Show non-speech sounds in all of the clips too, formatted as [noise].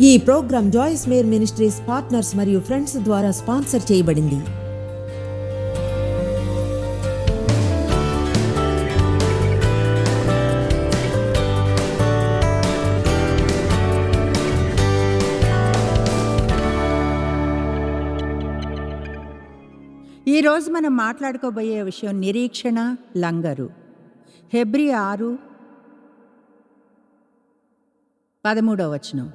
ఈ program Joyce Meyer ministries partners మరియు friends ద్వారా స్పాన్సర్ చేయబడింది. ఈరోజు మనం మాట్లాడుకోబోయే విషయం నిరీక్షణ లంగరు. హెబ్రి ఆరు పదమూడవ వచనం.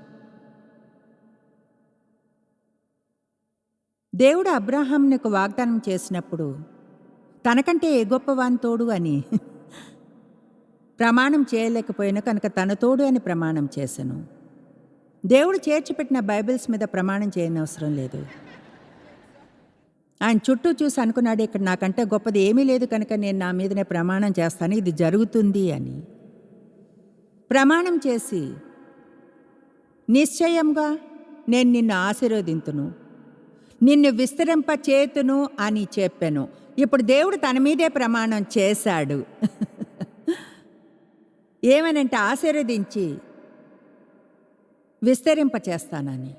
దేవుడు అబ్రాహాంకు వాగ్దానం చేసినప్పుడు తనకంటే ఏ గొప్పవాని తోడు అని ప్రమాణం చేయలేకపోయినా కనుక తన తోడు అని ప్రమాణం చేశాను. దేవుడు చేర్చిపెట్టిన బైబిల్స్ మీద ప్రమాణం చేయనవసరం లేదు. ఆయన చుట్టూ చూసి అనుకున్నాడు ఇక్కడ నాకంటే గొప్పది ఏమీ లేదు కనుక నేను నా మీదనే ప్రమాణం చేస్తాను ఇది జరుగుతుంది అని. ప్రమాణం చేసి నిశ్చయంగా నేను నిన్ను ఆశీర్వదింతును. నిన్ను విస్తరింప చేతును అని చెప్పాను. ఇప్పుడు దేవుడు తన మీదే ప్రమాణం చేశాడు. [laughs] ఏమనంటే ఆశీర్వదించి విస్తరింప చేస్తానని.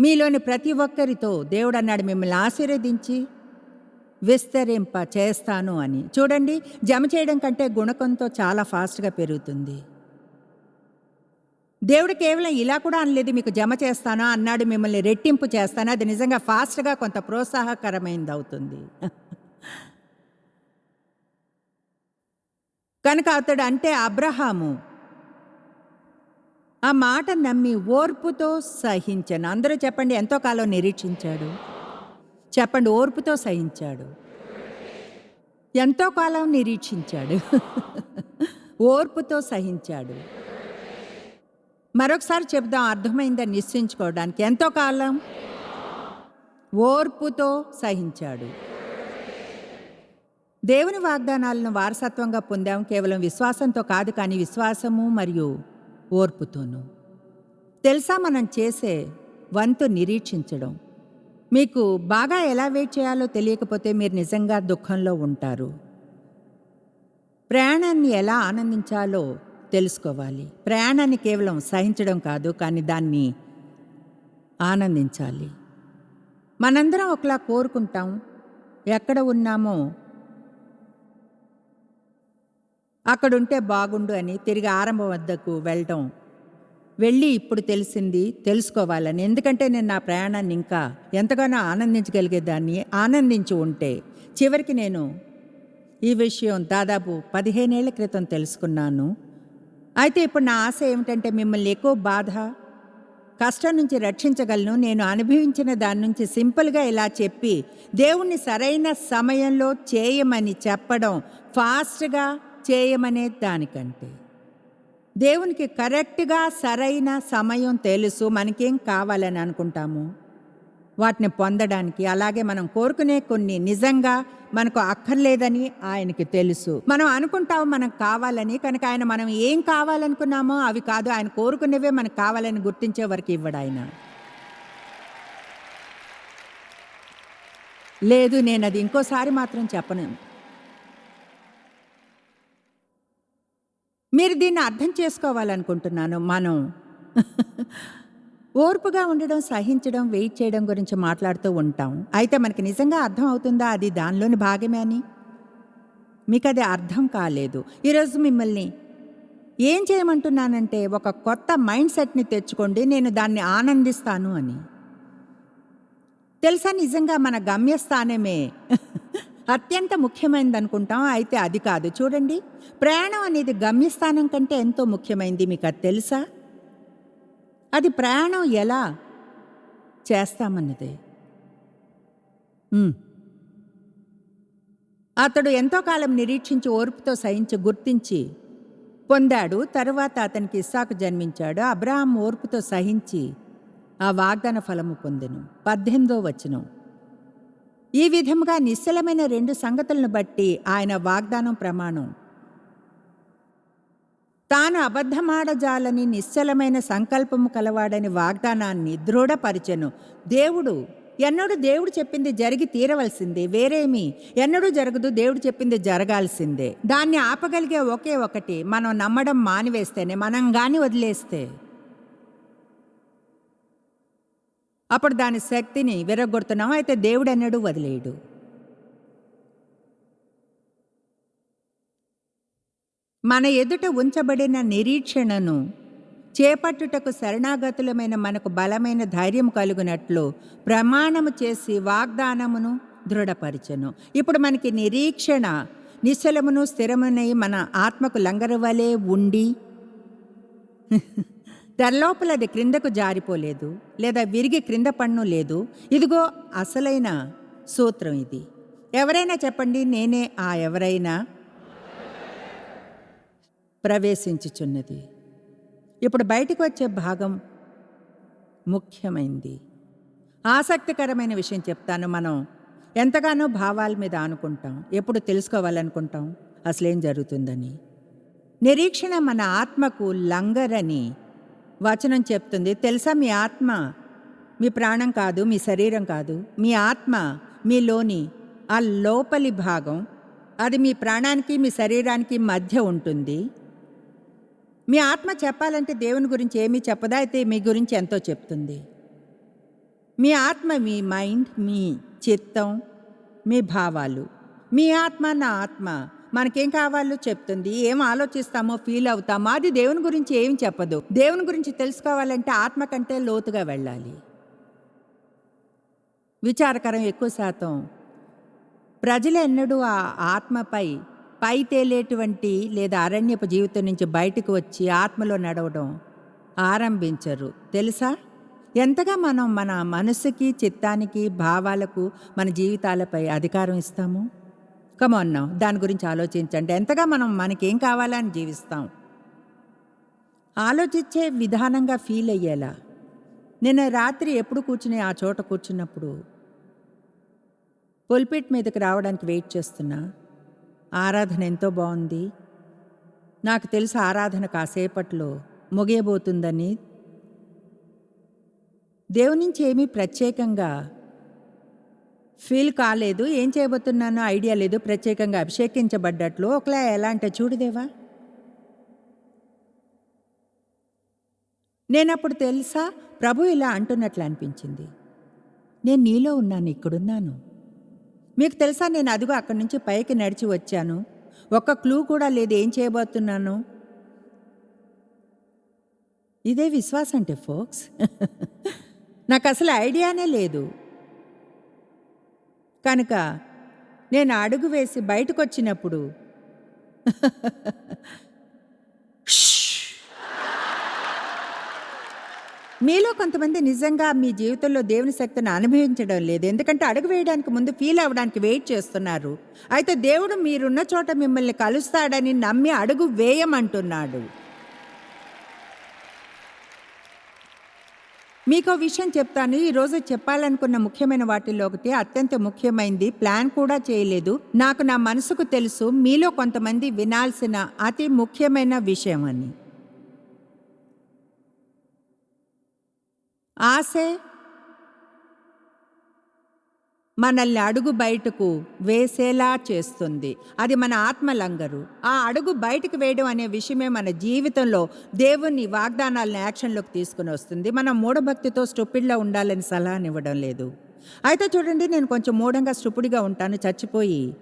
మీలోని ప్రతి ఒక్కరితో దేవుడు అన్నాడు మిమ్మల్ని ఆశీర్వదించి విస్తరింప చేస్తాను అని. చూడండి జమ చేయడం కంటే గుణకంతో చాలా ఫాస్ట్గా పెరుగుతుంది. దేవుడు కేవలం ఇలా కూడా అనలేదు మీకు జమ చేస్తాను? అన్నాడు మిమ్మల్ని రెట్టింపు చేస్తాను? అది నిజంగా ఫాస్ట్గా కొంత ప్రోత్సాహకరమైనది అవుతుంది కనుక అతడు అంటే అబ్రహాము. ఆ మాట నమ్మి ఓర్పుతో సహించాను. అందరూ చెప్పండి ఎంతో కాలం నిరీక్షించాడు? చెప్పండి ఓర్పుతో సహించాడు. ఎంతో కాలం నిరీక్షించాడు? [laughs] ఓర్పుతో సహించాడు. మరొకసారి చెప్దాం అర్థమైందని నిశ్చయించుకోవడానికి? ఎంతో కాలం? ఓర్పుతో సహించాడు. దేవుని వాగ్దానాలను వారసత్వంగా పొందాం కేవలం విశ్వాసంతో కాదు కానీ విశ్వాసము మరియు ఓర్పుతోనూ. తెలుసా మనం చేసే వంతు నిరీక్షించడం? మీకు బాగా ఎలా వెయిట్ చేయాలో తెలియకపోతే మీరు నిజంగా దుఃఖంలో ఉంటారు. ప్రయాణాన్ని ఎలా ఆనందించాలో తెలుసుకోవాలి. ప్రయాణాన్ని కేవలం సహించడం కాదు కానీ దాన్ని ఆనందించాలి. మనందరం ఒకలా కోరుకుంటాం. ఎక్కడ ఉన్నామో అక్కడుంటే బాగుండు అని తిరిగి ఆరంభం వద్దకు వెళ్ళటం. వెళ్ళి ఇప్పుడు తెలిసింది తెలుసుకోవాలని. ఎందుకంటే నేను నా ప్రయాణాన్ని ఇంకా ఎంతగానో ఆనందించగలిగేదాన్ని ఆనందించి ఉంటే. చివరికి నేను ఈ విషయం దాదాపు పదిహేనేళ్ళ క్రితం తెలుసుకున్నాను. అయితే ఇప్పుడు నా ఆశ ఏమిటంటే మిమ్మల్ని ఎక్కువ బాధ కష్టం నుంచి రక్షించగలను. నేను అనుభవించిన దాని నుంచి సింపుల్గా ఇలా చెప్పి దేవుణ్ణి సరైన సమయంలో చేయమని చెప్పడం ఫాస్ట్గా చేయమనే దానికంటే. దేవునికి కరెక్ట్గా సరైన సమయం తెలుసు. మనకేం కావాలని అనుకుంటాము? వాటిని పొందడానికి. అలాగే మనం కోరుకునే కొన్ని నిజంగా మనకు అక్కర్లేదని ఆయనకి తెలుసు. మనం అనుకుంటాం మనకు కావాలని కనుక ఆయన మనం ఏం కావాలనుకున్నామో అవి కాదు. ఆయన కోరుకునేవే మనకు కావాలని గుర్తించే వరకు ఇవ్వడు ఆయన. లేదు నేను అది ఇంకోసారి మాత్రం చెప్పను. మీరు దీన్ని అర్థం చేసుకోవాలనుకుంటున్నాను. మనం. [laughs] ఓర్పుగా ఉండడం సహించడం వెయిట్ చేయడం గురించి మాట్లాడుతూ ఉంటాం. అయితే మనకి నిజంగా అర్థం అవుతుందా? అది దానిలోని భాగమే అని? మీకు అది అర్థం కాలేదు. ఈరోజు మిమ్మల్ని ఏం చేయమంటున్నానంటే ఒక కొత్త మైండ్ సెట్ని తెచ్చుకోండి నేను దాన్ని ఆనందిస్తాను అని. తెలుసా నిజంగా మన గమ్యస్థానమే అత్యంత ముఖ్యమైనది అనుకుంటాం అయితే అది కాదు. చూడండి ప్రయాణం అనేది గమ్యస్థానం కంటే ఎంతో ముఖ్యమైనది మీకు అది తెలుసా? అది ప్రయాణం ఎలా చేస్తామన్నదే. అతడు ఎంతో కాలం నిరీక్షించి ఓర్పుతో సహించి గుర్తించి పొందాడు. తరువాత అతనికి ఇస్సాకు జన్మించాడు. అబ్రహాం ఓర్పుతో సహించి ఆ వాగ్దాన ఫలము పొందెను. పద్దెనిమిదో వచనం. ఈ విధముగా నిశ్చలమైన రెండు సంగతులను బట్టి ఆయన వాగ్దానం ప్రమాణం తాను అబద్ధమాడజాలని నిశ్చలమైన సంకల్పము కలవాడని వాగ్దానాన్ని దృఢపరిచెను. దేవుడు ఎన్నడూ దేవుడు చెప్పింది జరిగి తీరవలసిందే వేరేమి ఎన్నడూ జరగదు దేవుడు చెప్పింది జరగాల్సిందే. దాన్ని ఆపగలిగే ఒకే ఒకటి మనం నమ్మడం మానివేస్తేనే మనం గాని వదిలేస్తే. అప్పుడు దాని శక్తిని విరగొడుతున్నాం అయితే దేవుడు అన్నాడు వదిలేయడు మన ఎదుట ఉంచబడిన నిరీక్షణను చేపట్టుటకు శరణాగతులమైన మనకు బలమైన ధైర్యం కలుగునట్లు ప్రమాణము చేసి వాగ్దానమును దృఢపరచను. ఇప్పుడు మనకి నిరీక్షణ నిశ్చలమును స్థిరమునై మన ఆత్మకు లంగరవలే ఉండి [laughs] తెరలోపల అది క్రిందకు జారిపోలేదు లేదా విరిగి క్రింద పన్ను లేదు. ఇదిగో అసలైన సూత్రం ఇది. ఎవరైనా చెప్పండి నేనే ఆ ఎవరైనా ప్రవేశించుచున్నది. ఇప్పుడు బయటికి వచ్చే భాగం ముఖ్యమైంది. ఆసక్తికరమైన విషయం చెప్తాను మనం. ఎంతగానో భావాల మీద అనుకుంటాం ఎప్పుడు తెలుసుకోవాలనుకుంటాం. అసలేం జరుగుతుందని. నిరీక్షణ మన ఆత్మకు లంగరని వచనం చెప్తుంది. తెలుసా మీ ఆత్మ? మీ ప్రాణం కాదు మీ శరీరం కాదు. మీ ఆత్మ మీలోని ఆ లోపలి భాగం. అది మీ ప్రాణానికి మీ శరీరానికి మధ్య ఉంటుంది. మీ ఆత్మ చెప్పాలంటే దేవుని గురించి ఏమీ చెప్పదా అయితే మీ గురించి ఎంతో చెప్తుంది. మీ ఆత్మ మీ మైండ్ మీ చిత్తం మీ భావాలు. మీ ఆత్మ నా ఆత్మ మనకేం కావాలో చెప్తుంది ఏం ఆలోచిస్తామో ఫీల్ అవుతామో అది దేవుని గురించి ఏం చెప్పదు. దేవుని గురించి తెలుసుకోవాలంటే ఆత్మ కంటే లోతుగా వెళ్ళాలి. విచారకరం ఎక్కువ శాతం ప్రజలు ఎన్నడూ ఆ ఆత్మపై పై తేలేటువంటి లేదా అరణ్యపు జీవితం నుంచి బయటకు వచ్చి ఆత్మలో నడవడం ఆరంభించరు. తెలుసా? ఎంతగా మనం మన మనసుకి చిత్తానికి భావాలకు మన జీవితాలపై అధికారం ఇస్తాము? కమన్నాం దాని గురించి ఆలోచించండి. ఎంతగా మనం మనకేం కావాలని జీవిస్తాం? ఆలోచించే విధానంగా ఫీల్ అయ్యేలా. నిన్న రాత్రి ఎప్పుడు కూర్చుని ఆ చోట కూర్చున్నప్పుడు పుల్పిట్ మీదకి రావడానికి వెయిట్ చేస్తున్నా. ఆరాధన ఎంతో బాగుంది. నాకు తెలుసు ఆరాధన కాసేపట్లో ముగియబోతుందని. దేవుని నుంచి ఏమీ ప్రత్యేకంగా ఫీల్ కాలేదు. ఏం చేయబోతున్నానో ఐడియా లేదు. ప్రత్యేకంగా అభిషేకించబడ్డట్లు. ఒకలా ఎలా అంటే చూడుదేవా నేనప్పుడు తెలుసా ప్రభు ఇలా అంటున్నట్లు అనిపించింది. నేను నీలో ఉన్నాను ఇక్కడున్నాను. మీకు తెలుసా నేను అదిగో అక్కడి నుంచి పైకి నడిచి వచ్చాను. ఒక్క క్లూ కూడా లేదు. ఏం చేయబోతున్నాను? ఇదే విశ్వాసం అంటే ఫోక్స్? [laughs] నాకు అసలు ఐడియానే లేదు. కనుక నేను అడుగు వేసి బయటకు వచ్చినప్పుడు [laughs] మీలో కొంతమంది నిజంగా మీ జీవితంలో దేవుని శక్తిని అనుభవించడం లేదు. ఎందుకంటే అడుగు వేయడానికి ముందు ఫీల్ అవ్వడానికి వెయిట్ చేస్తున్నారు. అయితే దేవుడు మీరున్న చోట మిమ్మల్ని కలుస్తాడని నమ్మి అడుగు వేయమంటున్నాడు. మీకో విషయం చెప్తాను. ఈరోజు చెప్పాలనుకున్న ముఖ్యమైన వాటిల్లో ఒకటి అత్యంత ముఖ్యమైనది ప్లాన్ కూడా చేయలేదు. నాకు నా మనసుకు తెలుసు మీలో కొంతమంది వినాల్సిన అతి ముఖ్యమైన విషయం అని. ఆశే? మనల్ని అడుగు బయటకు వేసేలా చేస్తుంది. అది మన ఆత్మలంగరు. ఆ అడుగు బయటకు వేయడం అనే విషయమే మన జీవితంలో దేవుని వాగ్దానాలను యాక్షన్లోకి తీసుకుని వస్తుంది. మనం మూఢభక్తితో స్టూపిడ్లో ఉండాలని సలహానివ్వడం లేదు. అయితే చూడండి నేను కొంచెం మూఢంగా స్టూపుడిగా ఉంటాను చచ్చిపోయి.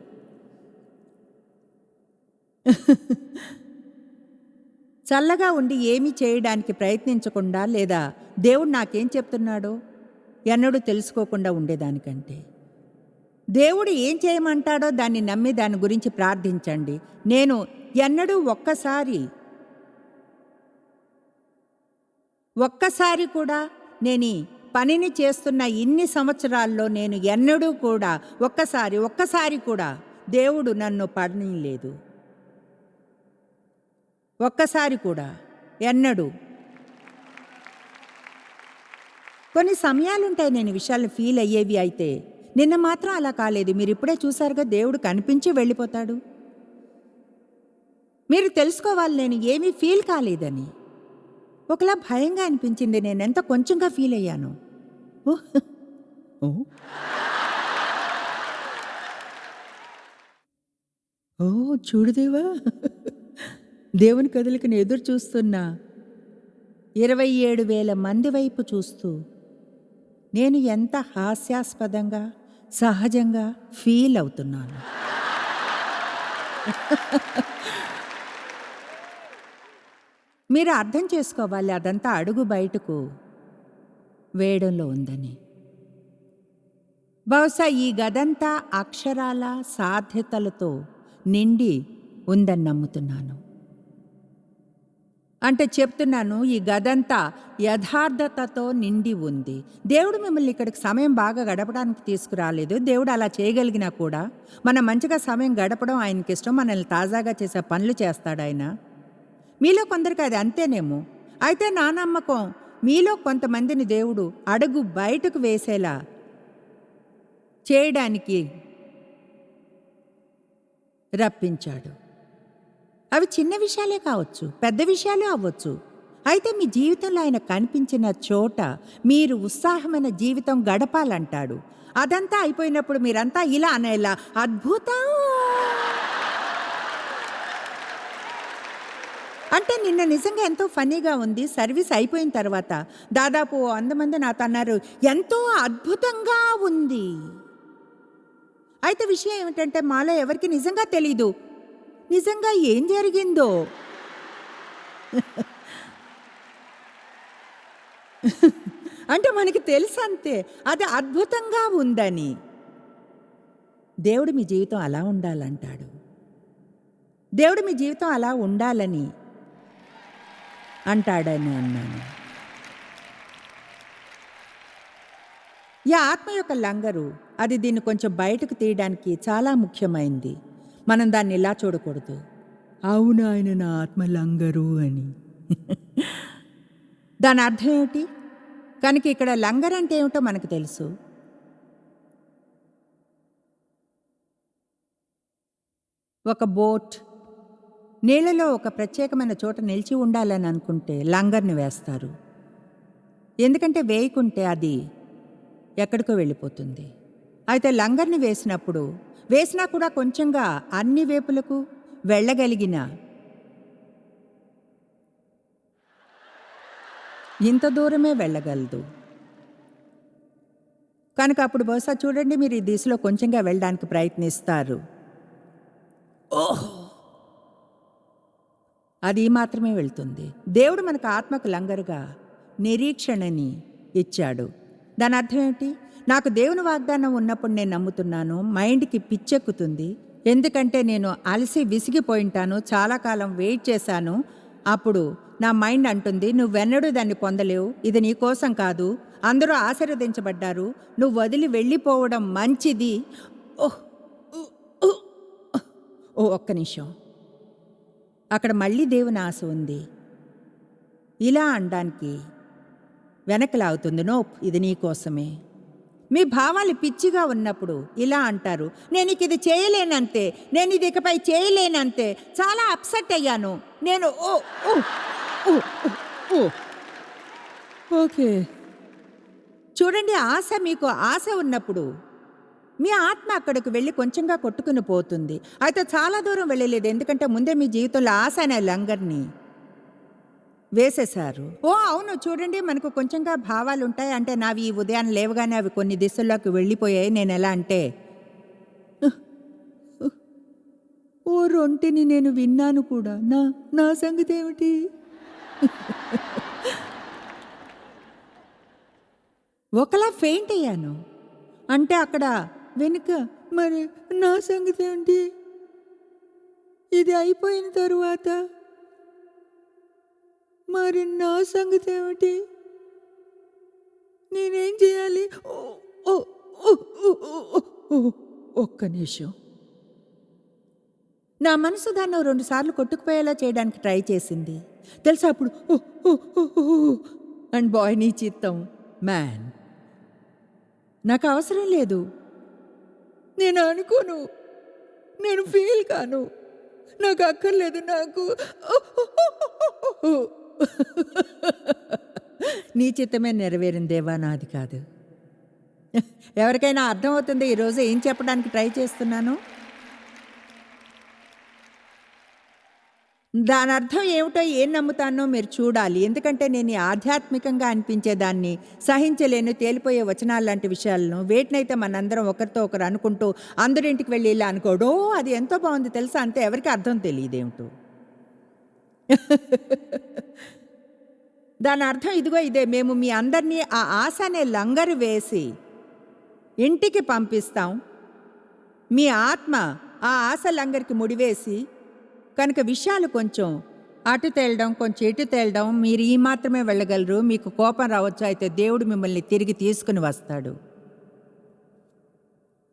చల్లగా ఉండి ఏమీ చేయడానికి ప్రయత్నించకుండా లేదా దేవుడు నాకేం చెప్తున్నాడో ఎన్నడూ తెలుసుకోకుండా ఉండేదానికంటే. దేవుడు ఏం చేయమంటాడో దాన్ని నమ్మి దాని గురించి ప్రార్థించండి. నేను ఎన్నడూ ఒక్కసారి ఒక్కసారి కూడా నేను పనిని చేస్తున్న ఇన్ని సంవత్సరాల్లో నేను ఎన్నడూ కూడా ఒక్కసారి ఒక్కసారి కూడా దేవుడు నన్ను పడనీయలేదు. ఒక్కసారి కూడా ఎన్నడూ. కొన్ని సమయాలుంటాయి నేను విషయాలు ఫీల్ అయ్యేవి అయితే నిన్న మాత్రం అలా కాలేదు. మీరు ఇప్పుడే చూసారుగా దేవుడు కనిపించి వెళ్ళిపోతాడు. మీరు తెలుసుకోవాలి నేను ఏమీ ఫీల్ కాలేదని. ఒకలా భయంగా అనిపించింది నేను ఎంత కొంచెంగా ఫీల్ అయ్యాను. ఓ, ఓ. ఓ చూడుదేవా దేవుని కదలికను ఎదురు చూస్తున్న ఇరవై ఏడు వేల మంది వైపు చూస్తూ నేను ఎంత హాస్యాస్పదంగా సహజంగా ఫీల్ అవుతున్నాను. మీరు అర్థం చేసుకోవాలి అదంతా అడుగు బయటకు వేయడంలో ఉందని. బహుశా ఈ గదంతా అక్షరాల సాధ్యతలతో నిండి ఉందని నమ్ముతున్నాను. అంటే చెప్తున్నాను ఈ గదంతా యథార్థతతో నిండి ఉంది. దేవుడు మిమ్మల్ని ఇక్కడికి సమయం బాగా గడపడానికి తీసుకురాలేదు. దేవుడు అలా చేయగలిగినా కూడా మనం మంచిగా సమయం గడపడం ఆయనకి ఇష్టం మనల్ని తాజాగా చేసే పనులు చేస్తాడు ఆయన. మీలో కొందరికి అది అంతేనేమో. అయితే నా నమ్మకం మీలో కొంతమందిని దేవుడు అడుగు బయటకు వేసేలా చేయడానికి రప్పించాడు. అవి చిన్న విషయాలే కావచ్చు పెద్ద విషయాలే అవ్వచ్చు. అయితే మీ జీవితంలో ఆయన కనిపించిన చోట మీరు ఉత్సాహమైన జీవితం గడపాలంటాడు. అదంతా అయిపోయినప్పుడు మీరంతా ఇలా అనేలా అద్భుతం! అంటే నిన్న నిజంగా ఎంతో ఫనీగా ఉంది. సర్వీస్ అయిపోయిన తర్వాత దాదాపు వందమంది నాతో అన్నారు ఎంతో అద్భుతంగా ఉంది. అయితే విషయం ఏమిటంటే మాలో ఎవరికి నిజంగా తెలీదు. నిజంగా ఏం జరిగిందో? అంటే మనకి తెలుసు అంతే అది అద్భుతంగా ఉందని. దేవుడు మీ జీవితం అలా ఉండాలంటాడు. దేవుడు మీ జీవితం అలా ఉండాలని అంటాడని అన్నాను. ఈ ఆత్మ యొక్క లంగరు అది దీన్ని కొంచెం బయటకు తీయడానికి చాలా ముఖ్యమైంది. మనం దాన్ని ఇలా చూడకూడదు? అవును ఆయన నా ఆత్మ లంగరు అని. [laughs] దాని అర్థం ఏమిటి? కనుక ఇక్కడ లంగర్ అంటే ఏమిటో మనకు తెలుసు. ఒక బోట్ నీళ్ళలో ఒక ప్రత్యేకమైన చోట నిలిచి ఉండాలని అనుకుంటే లంగర్ని వేస్తారు. ఎందుకంటే వేయకుంటే అది ఎక్కడికో వెళ్ళిపోతుంది. అయితే లంగర్ని వేసినప్పుడు వేసినా కూడా కొంచెంగా అన్ని వేపులకు వెళ్ళగలిగిన. ఇంత దూరమే వెళ్ళగలదు. కనుక అప్పుడు బహుశా చూడండి మీరు ఈ దిశలో కొంచెంగా వెళ్ళడానికి ప్రయత్నిస్తారు. ఓహ్! అది మాత్రమే వెళ్తుంది. దేవుడు మనకు ఆత్మకు లంగరుగా నిరీక్షణని ఇచ్చాడు. దాని అర్థం ఏంటి నాకు దేవుని వాగ్దానం ఉన్నప్పుడు నేను నమ్ముతున్నాను మైండ్కి పిచ్చెక్కుతుంది. ఎందుకంటే నేను అలసి విసిగిపోయింటాను చాలా కాలం వెయిట్ చేశాను. అప్పుడు నా మైండ్ అంటుంది నువ్వెన్నడూ దాన్ని పొందలేవు ఇది నీ కోసం కాదు. అందరూ ఆశీర్వదించబడ్డారు. నువ్వు వదిలి వెళ్ళిపోవడం మంచిది. ఓహ్ ఓ ఒక్క నిమిషం. అక్కడ మళ్ళీ దేవుని ఆశ ఉంది. ఇలా అనడానికి వెనకలాగుతుంది నోప్ ఇది నీ కోసమే. మీ భావాలు పిచ్చిగా ఉన్నప్పుడు ఇలా అంటారు నేను ఇది చేయలేనంతే నేను ఇది ఇకపై చేయలేనంతే చాలా అప్సెట్ అయ్యాను. నేను ఓ ఓ ఓ, ఓ. ఓకే. చూడండి ఆశ మీకు ఆశ ఉన్నప్పుడు మీ ఆత్మ అక్కడికి వెళ్ళి కొంచెంగా కొట్టుకుని పోతుంది. అయితే చాలా దూరం వెళ్ళలేదు ఎందుకంటే ముందే మీ జీవితంలో ఆశ అనే లంగర్ని వేసేశారు. ఓ అవును. చూడండి మనకు కొంచెంగా భావాలు ఉంటాయి అంటే నావి ఈ ఉదయం లేవగానే అవి కొన్ని దిశల్లోకి వెళ్ళిపోయాయి. నేను ఎలా అంటే ఓ రొంటిని నేను విన్నాను కూడా. నా నా సంగతి ఏమిటి? [laughs] ఒకలా ఫెయింట్ అయ్యాను. అంటే అక్కడ వెనుక మరి నా సంగతి ఏంటి ఇది అయిపోయిన తరువాత మరి నా సంగతి ఏమిటి? నేనేం చేయాలి? ఒక్క నిమిషం. నా మనసు దాన్ని రెండుసార్లు కొట్టుకుపోయేలా చేయడానికి ట్రై చేసింది. తెలుసా అప్పుడు? అండ్ బాయ్ నీ చిత్తం. మ్యాన్. నాకు అవసరం లేదు. నేను అనుకోను. నేను ఫీల్ కాను. నాకు అక్కర్లేదు నాకు. [laughs] నీ చిత్తమే నెరవేరిన దేవా నాది కాదు. ఎవరికైనా అర్థమవుతుంది ఈరోజు ఏం చెప్పడానికి ట్రై చేస్తున్నాను? దాని అర్థం ఏమిటో ఏం నమ్ముతానో మీరు చూడాలి. ఎందుకంటే నేను ఆధ్యాత్మికంగా అనిపించేదాన్ని సహించలేను తేలిపోయే వచనాలు లాంటి విషయాలను. వేటినైతే మనందరం ఒకరితో ఒకరు అనుకుంటూ అందరింటికి వెళ్ళి ఇలా అనుకోడు అది ఎంతో బాగుంది తెలుసా? అంతే ఎవరికి అర్థం తెలియదేమిటో. [laughs] దాని అర్థం ఇదిగో ఇదే. మేము మీ అందరినీ ఆ ఆశ అనే లంగరు వేసి ఇంటికి పంపిస్తాం. మీ ఆత్మ ఆ ఆశ లంగరికి ముడివేసి కనుక విషయాలు కొంచెం అటు తేలడం కొంచెం ఇటు తేలడం మీరు ఈ మాత్రమే వెళ్ళగలరు. మీకు కోపం రావచ్చు. అయితే దేవుడు మిమ్మల్ని తిరిగి తీసుకుని వస్తాడు.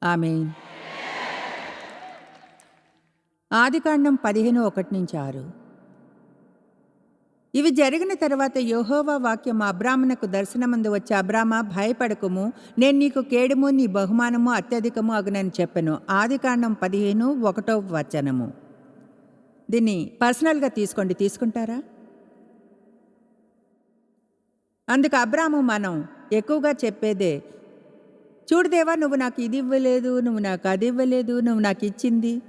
ఆమె ఆదికాండం పదిహేను ఒకటి నుంచి ఆరు. ఇవి జరిగిన తర్వాత యోహోవా వాక్యం అబ్రాహ్మణకు దర్శనమందు వచ్చి అబ్రామ భయపడకుము. నేను నీకు కేడుము నీ బహుమానము అత్యధికము అగునని చెప్పెను. ఆదికాండం పదిహేను ఒకటో వచనము. దీన్ని పర్సనల్గా తీసుకోండి. తీసుకుంటారా? అందుకు అబ్రాము మనం ఎక్కువగా చెప్పేదే చూడదేవా నువ్వు నాకు ఇది ఇవ్వలేదు నువ్వు నాకు అది ఇవ్వలేదు నువ్వు నాకు ఇచ్చింది.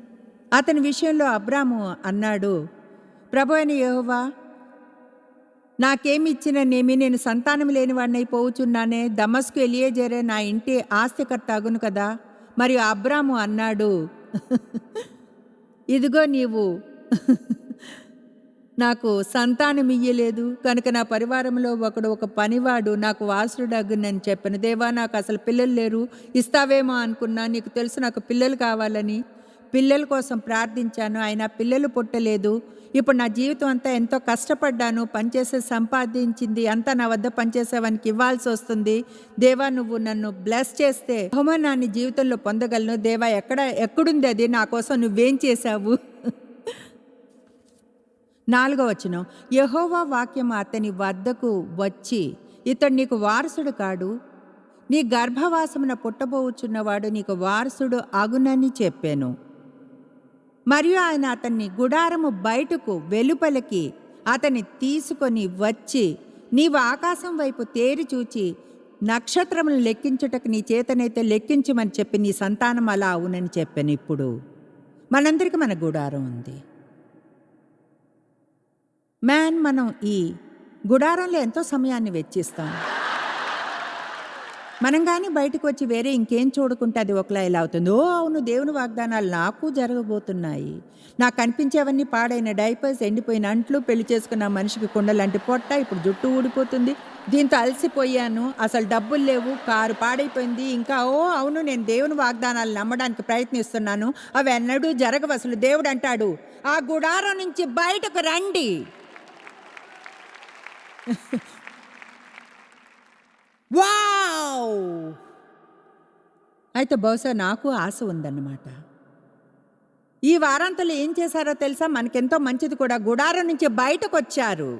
అతని విషయంలో అబ్రాము అన్నాడు ప్రభు అయిన యహోవా నాకేమి ఇచ్చిననేమి నేను సంతానం లేనివాడినై పోవుచున్నానే. దమస్కు ఎలియజేరే నా ఇంటి ఆస్తికర్త అగును కదా. మరియు అబ్రాము అన్నాడు. ఇదిగో నీవు. నాకు సంతానం ఇయ్యలేదు. కనుక నా పరివారంలో ఒకడు ఒక పనివాడు నాకు వాసుడగునని చెప్పాను. దేవా నాకు అసలు పిల్లలు లేరు. ఇస్తావేమో అనుకున్నా. నీకు తెలుసు నాకు పిల్లలు కావాలని. పిల్లల కోసం ప్రార్థించాను. ఆయన పిల్లలు పుట్టలేదు. ఇప్పుడు నా జీవితం అంతా ఎంతో కష్టపడ్డాను. పనిచేసే సంపాదించింది అంతా నా వద్ద పనిచేసేవానికి ఇవ్వాల్సి వస్తుంది. దేవా నువ్వు నన్ను బ్లెస్ చేస్తే బహుమానాన్ని జీవితంలో పొందగలను. దేవా ఎక్కడ ఎక్కడుంది అది? నా కోసం నువ్వేం చేశావు? నాలుగో వచనం. యహోవా వాక్యం అతని వద్దకు వచ్చి ఇతడు నీకు వారసుడు కాడు. నీ గర్భవాసమున పుట్టబోచున్నవాడు నీకు వారసుడు అగునని చెప్పాను. మరియు ఆయన అతన్ని గుడారము బయటకు వెలుపలికి అతన్ని తీసుకొని వచ్చి నీవు ఆకాశం వైపు తేరి చూచి నక్షత్రములు లెక్కించుటకు నీ చేతనైతే లెక్కించమని చెప్పి నీ సంతానం అలా అవునని చెప్పాను ఇప్పుడు. మనందరికీ మన గుడారం ఉంది. మ్యాన్ మనం ఈ గుడారంలో ఎంతో సమయాన్ని వెచ్చిస్తాం. మనం కానీ బయటకు వచ్చి వేరే ఇంకేం చూడకుంటే అది ఒకలా ఇలా అవుతుంది? ఓ అవును దేవుని వాగ్దానాలు నాకు జరగబోతున్నాయి. నాకు కనిపించేవన్నీ పాడైన డైపర్స్ ఎండిపోయిన అంట్లు పెళ్ళి చేసుకున్న మనిషికి కుండలాంటి పొట్ట ఇప్పుడు జుట్టు ఊడిపోతుంది. దీంతో అలసిపోయాను. అసలు డబ్బులు లేవు కారు పాడైపోయింది. ఇంకా ఓ అవును నేను దేవుని వాగ్దానాలు నమ్మడానికి ప్రయత్నిస్తున్నాను. అవి ఎన్నడూ జరగవు. అసలు దేవుడు అంటాడు ఆ గుడారం నుంచి బయటకు రండి. వావ్! అయితే బహుశా నాకు ఆశ ఉందన్నమాట. ఈ వారాంతంలో ఏం చేశారో తెలుసా? మనకెంతో మంచిది కూడా. గుడారం నుంచి బయటకు వచ్చారు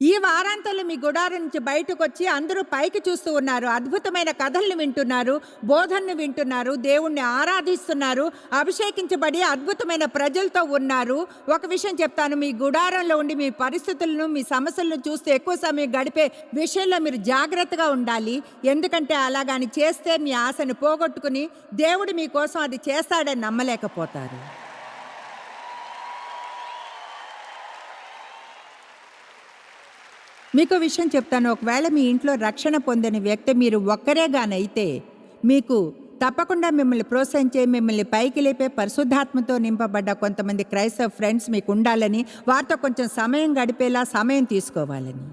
ఈ వారాంతంలో మీ గుడారం నుంచి బయటకు వచ్చి అందరూ పైకి చూస్తూ ఉన్నారు. అద్భుతమైన కథల్ని వింటున్నారు బోధనను వింటున్నారు దేవుణ్ణి ఆరాధిస్తున్నారు అభిషేకించబడి అద్భుతమైన ప్రజలతో ఉన్నారు. ఒక విషయం చెప్తాను. మీ గుడారంలో ఉండి మీ పరిస్థితులను మీ సమస్యలను చూస్తూ ఎక్కువ సమయం గడిపే విషయంలో మీరు జాగ్రత్తగా ఉండాలి. ఎందుకంటే అలాగని చేస్తే మీ ఆశను పోగొట్టుకుని దేవుడు మీకోసం అది చేస్తాడని నమ్మలేకపోతారు. మీకు విషయం చెప్తాను. ఒకవేళ మీ ఇంట్లో రక్షణ పొందని వ్యక్తి మీరు ఒక్కరేగానైతే మీకు తప్పకుండా మిమ్మల్ని ప్రోత్సహించే మిమ్మల్ని పైకి లేపే పరిశుద్ధాత్మతో నింపబడ్డ కొంతమంది క్రైస్తవ ఫ్రెండ్స్ మీకు ఉండాలని వారితో కొంచెం సమయం గడిపేలా సమయం తీసుకోవాలని.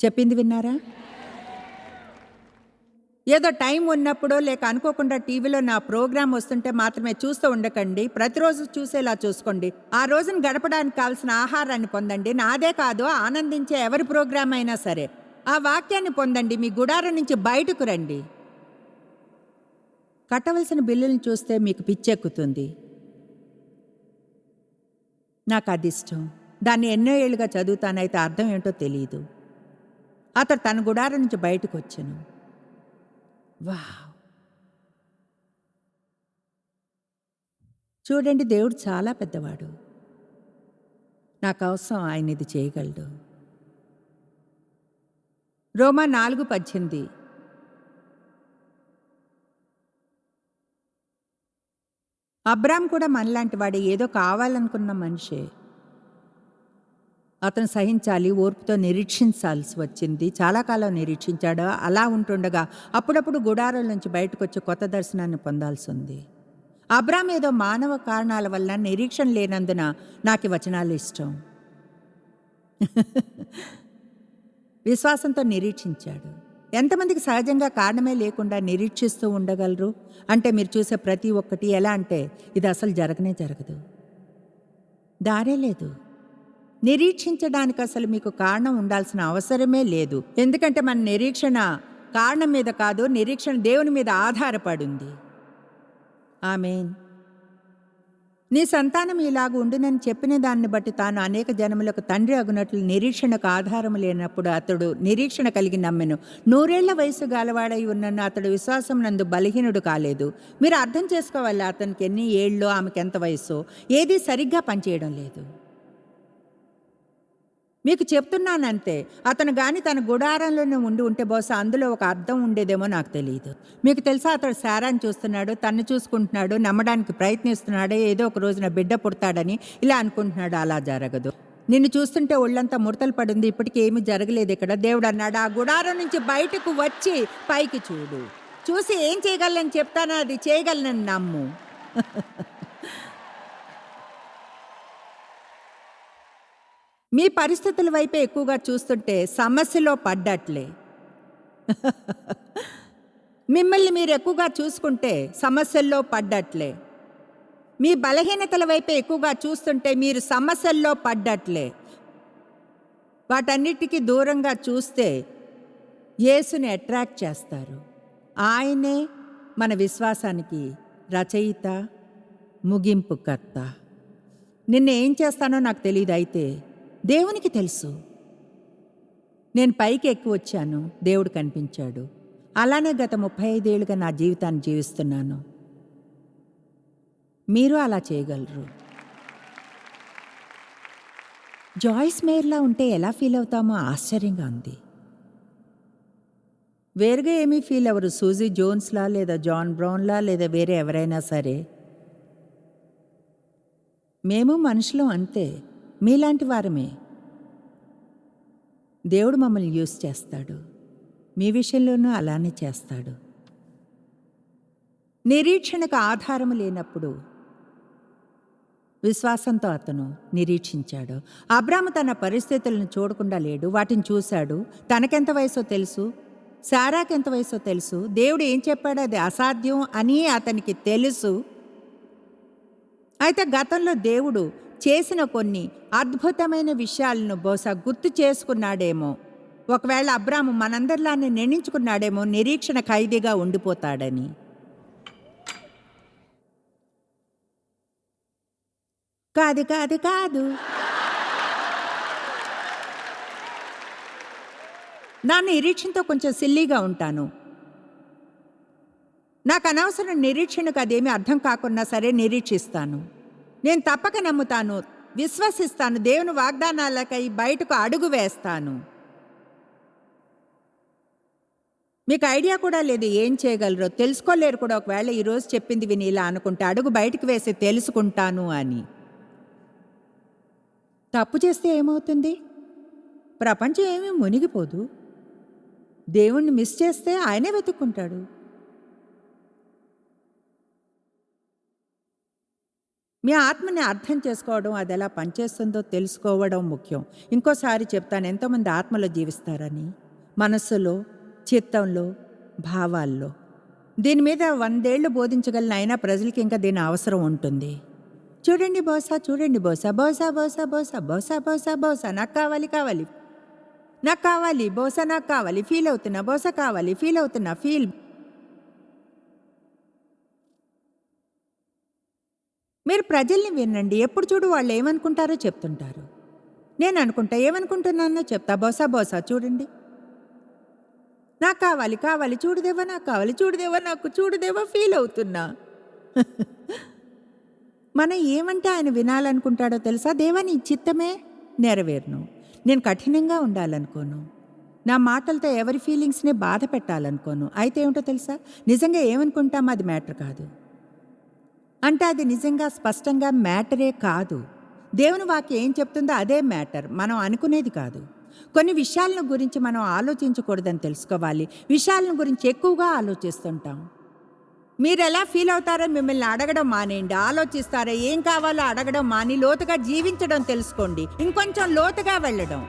చెప్పింది విన్నారా? ఏదో టైం ఉన్నప్పుడో లేక అనుకోకుండా టీవీలో నా ప్రోగ్రాం వస్తుంటే మాత్రమే చూస్తూ ఉండకండి. ప్రతిరోజు చూసేలా చూసుకోండి. ఆ రోజును గడపడానికి కావాల్సిన ఆహారాన్ని పొందండి. నాదే కాదు ఆనందించే ఎవరి ప్రోగ్రాం అయినా సరే. ఆ వాక్యాన్ని పొందండి. మీ గుడారం నుంచి బయటకు రండి. కట్టవలసిన బిల్లులను చూస్తే మీకు పిచ్చెక్కుతుంది. నాకు అది ఇష్టం. దాన్ని ఎన్నో ఏళ్ళుగా చదువుతానైతే అర్థం ఏంటో తెలియదు అతడు తన గుడారం నుంచి బయటకు వచ్చాను వావ్. చూడండి దేవుడు చాలా పెద్దవాడు. నాకు అవసరం ఆయన ఇది చేయగలడు. రోమా నాలుగు పద్దెనిమిది. అబ్రామ్ కూడా మనలాంటి వాడే ఏదో కావాలనుకున్న మనిషే. అతను సహించాలి ఓర్పుతో నిరీక్షించాల్సి వచ్చింది. చాలా కాలం నిరీక్షించాడు. అలా ఉంటుండగా అప్పుడప్పుడు గుడారం నుంచి బయటకు వచ్చి కొత్త దర్శనాన్ని పొందాల్సి ఉంది. అబ్రామ్ ఏదో మానవ కారణాల వల్ల నిరీక్షణ లేనందున నాకు వచనాలు ఇష్టం. [laughs] విశ్వాసంతో నిరీక్షించాడు. ఎంతమందికి సహజంగా కారణమే లేకుండా నిరీక్షిస్తూ ఉండగలరు? అంటే మీరు చూసే ప్రతి ఒక్కటి ఎలా అంటే ఇది అసలు జరగనే జరగదు. దారే లేదు. నిరీక్షించడానికి అసలు మీకు కారణం ఉండాల్సిన అవసరమే లేదు. ఎందుకంటే మన నిరీక్షణ కారణం మీద కాదు నిరీక్షణ దేవుని మీద ఆధారపడింది. ఆమెన్. నీ సంతానం ఇలాగ ఉండునని చెప్పిన దాన్ని బట్టి తాను అనేక జనములకు తండ్రి అగునట్లు నిరీక్షణకు ఆధారం లేనప్పుడు అతడు నిరీక్షణ కలిగి నమ్మెను. నూరేళ్ళ వయసు గలవాడై ఉన్నను అతడు విశ్వాసం నందు బలహీనుడు కాలేదు. మీరు అర్థం చేసుకోవాలి? అతనికి ఎన్ని ఏళ్ళు? ఆమెకి ఎంత వయసు ఏది సరిగ్గా పనిచేయడం లేదు. మీకు చెప్తున్నానంతే. అతను గాని తన గుడారంలోనే ఉండి ఉంటే బహుశా అందులో ఒక అర్థం ఉండేదేమో నాకు తెలియదు మీకు తెలుసా అతడు శారాన్ని చూస్తున్నాడు తన్ను చూసుకుంటున్నాడు నమ్మడానికి ప్రయత్నిస్తున్నాడు ఏదో ఒక రోజున బిడ్డ పుడతాడని ఇలా అనుకుంటున్నాడు. అలా జరగదు. నిన్ను చూస్తుంటే ఒళ్ళంతా ముడతలు పడింది ఇప్పటికీ ఏమీ జరగలేదు ఇక్కడ. దేవుడు అన్నాడు ఆ గుడారం నుంచి బయటకు వచ్చి పైకి చూడు. చూసి ఏం చేయగలను చెప్తానో? అది చేయగలనని నమ్ము. [laughs] మీ పరిస్థితుల వైపే ఎక్కువగా చూస్తుంటే సమస్యలో పడ్డట్లే. [laughs] మిమ్మల్ని మీరు ఎక్కువగా చూసుకుంటే సమస్యల్లో పడ్డట్లే. మీ బలహీనతల వైపే ఎక్కువగా చూస్తుంటే మీరు సమస్యల్లో పడ్డట్లే. వాటన్నిటికీ దూరంగా చూస్తే యేసుని అట్రాక్ట్ చేస్తారు. ఆయనే మన విశ్వాసానికి రచయిత ముగింపుకర్త. నిన్న ఏం చేస్తానో నాకు తెలియదు అయితే దేవునికి తెలుసు. నేను పైకి ఎక్కువ వచ్చాను. దేవుడు కనిపించాడు. అలానే గత ముప్పై ఐదేళ్ళుగా నా జీవితాన్ని జీవిస్తున్నాను. మీరు అలా చేయగలరు. జాయిస్ మేయర్లా ఉంటే ఎలా ఫీల్ అవుతామో ఆశ్చర్యంగా ఉంది. వేరుగా ఏమీ ఫీల్ అవ్వరు. సూజీ జోన్స్లా లేదా జాన్ బ్రౌన్లా లేదా వేరే ఎవరైనా సరే. మేము మనుషులం అంతే. మీలాంటి వారమే. దేవుడు మమ్మల్ని యూస్ చేస్తాడు. మీ విషయంలోనూ అలానే చేస్తాడు. నిరీక్షణకు ఆధారం లేనప్పుడు విశ్వాసంతో అతను నిరీక్షించాడు. అబ్రాము తన పరిస్థితులను చూడకుండా లేడు. వాటిని చూశాడు. తనకెంత వయసో తెలుసు? సారాకెంత వయసో తెలుసు? దేవుడు ఏం చెప్పాడో? అది అసాధ్యం అని అతనికి తెలుసు. అయితే గతంలో దేవుడు చేసిన కొన్ని అద్భుతమైన విషయాలను బహుశా గుర్తు చేసుకున్నాడేమో. ఒకవేళ అబ్రాము మనందరిలానే నిర్ణయించుకున్నాడేమో నిరీక్షణ ఖైదీగా ఉండిపోతాడని. కాదు కాదు కాదు. నా నిరీక్షణతో కొంచెం సిల్లీగా ఉంటాను. నాకు అనవసరం నిరీక్షణకు అదేమీ అర్థం కాకుండా సరే నిరీక్షిస్తాను. నేను తప్పక నమ్ముతాను. విశ్వసిస్తాను. దేవుని వాగ్దానాలకై బయటకు అడుగు వేస్తాను. మీకు ఐడియా కూడా లేదు ఏం చేయగలరో. తెలుసుకోలేరు కూడా. ఒకవేళ ఈరోజు చెప్పింది విని ఇలా అనుకుంటే అడుగు బయటకు వేసి తెలుసుకుంటాను అని. తప్పు చేస్తే ఏమవుతుంది? ప్రపంచం ఏమీ మునిగిపోదు. దేవుణ్ణి మిస్ చేస్తే ఆయనే వెతుక్కుంటాడు. మీ ఆత్మని అర్థం చేసుకోవడం అది ఎలా పనిచేస్తుందో తెలుసుకోవడం ముఖ్యం. ఇంకోసారి చెప్తాను ఎంతోమంది ఆత్మలో జీవిస్తారని? మనస్సులో చిత్తంలో భావాల్లో. దీని మీద వందేళ్ళు బోధించగలిగిన అయినా ప్రజలకి ఇంకా దీని అవసరం ఉంటుంది. చూడండి బహుశా చూడండి బహుశా బహుశా బహుశా బోసా బహుశా బోసా బహుశా నాకు కావాలి కావాలి. నాకు కావాలి బహుశా నాకు కావాలి ఫీల్ అవుతున్నా బహుశా కావాలి ఫీల్ అవుతున్నా ఫీల్ మీరు ప్రజల్ని వినండి. ఎప్పుడు చూడు వాళ్ళు ఏమనుకుంటారో చెప్తుంటారు. నేను అనుకుంటా ఏమనుకుంటున్నానో చెప్తా. బోసా బోసా చూడండి. నాకు కావాలి కావాలి చూడుదేవా నాకు కావాలి చూడుదేవా నాకు చూడుదేవా ఫీల్ అవుతున్నా. [laughs] మనం ఏమంటే ఆయన వినాలనుకుంటాడో తెలుసా? దేవా నీ చిత్తమే నెరవేరును. నేను కఠినంగా ఉండాలనుకోను. నా మాటలతో ఎవరి ఫీలింగ్స్ని బాధ పెట్టాలనుకోను. అయితే ఏమిటో తెలుసా? నిజంగా ఏమనుకుంటామో అది మ్యాటర్ కాదు. అంటే అది నిజంగా స్పష్టంగా మ్యాటరే కాదు. దేవుని వాక్యం ఏం చెప్తుందో అదే మ్యాటర్. మనం అనుకునేది కాదు. కొన్ని విషయాలను గురించి మనం ఆలోచించకూడదని తెలుసుకోవాలి. విషయాలను గురించి ఎక్కువగా ఆలోచిస్తుంటాం. మీరు ఎలా ఫీల్ అవుతారో మిమ్మల్ని అడగడం మానేయండి. ఆలోచిస్తారా ఏం కావాలో అడగడం మాని లోతుగా జీవించడం తెలుసుకోండి. ఇంకొంచెం లోతుగా వెళ్ళడం.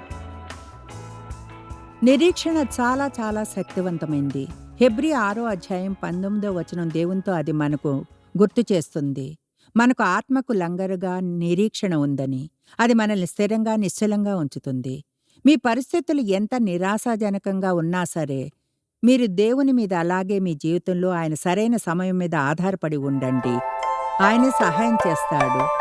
నిరీక్షణ చాలా చాలా శక్తివంతమైంది. హెబ్రి ఆరో అధ్యాయం పంతొమ్మిదో వచనం దేవునితో అది మనకు గుర్తు చేస్తుంది. మనకు ఆత్మకు లంగరుగా నిరీక్షణ ఉందని అది మనల్ని స్థిరంగా నిశ్చలంగా ఉంచుతుంది. మీ పరిస్థితులు ఎంత నిరాశాజనకంగా ఉన్నా సరే మీరు దేవుని మీద అలాగే మీ జీవితంలో ఆయన సరైన సమయం మీద ఆధారపడి ఉండండి. ఆయన సహాయం చేస్తాడు.